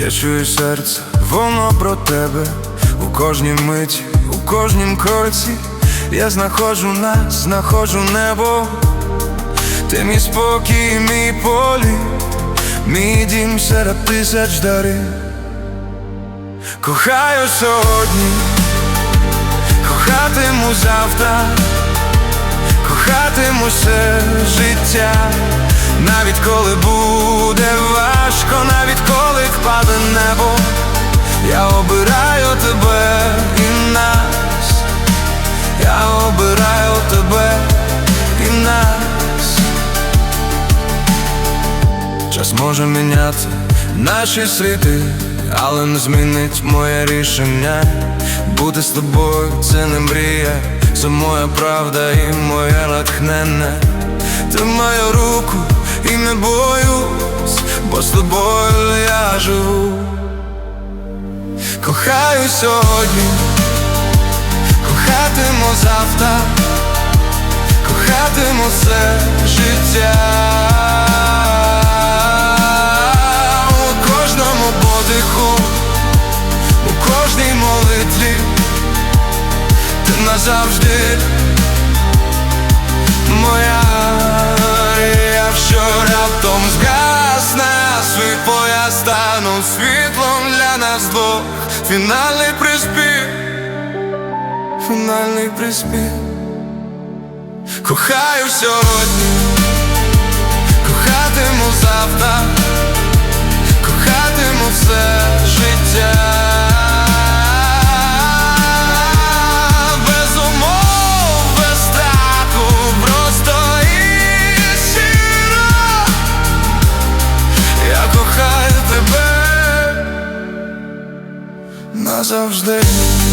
я чую серце, воно про тебе. У кожній миті, у кожнім кроці. Я знаходжу нас, знаходжу небо, ти мій спокій, мій полі, мій дім серед тисяч дарів. Кохаю сьогодні, кохатиму завтра, кохатиму все життя, навіть коли буде важко, може міняти наші світи, але не змінить моє рішення. Бути з тобою це не мрія, це моя правда і моє натхнення. Ти мою руку і не боюсь, бо з тобою я живу. Кохаю сьогодні, кохатиму завтра, кохатиму все життя. Стану світлом для нас двох. Фінальний приспів, фінальний приспів. Кохаю сьогодні, кохатиму завтра, кохатиму все назавжди.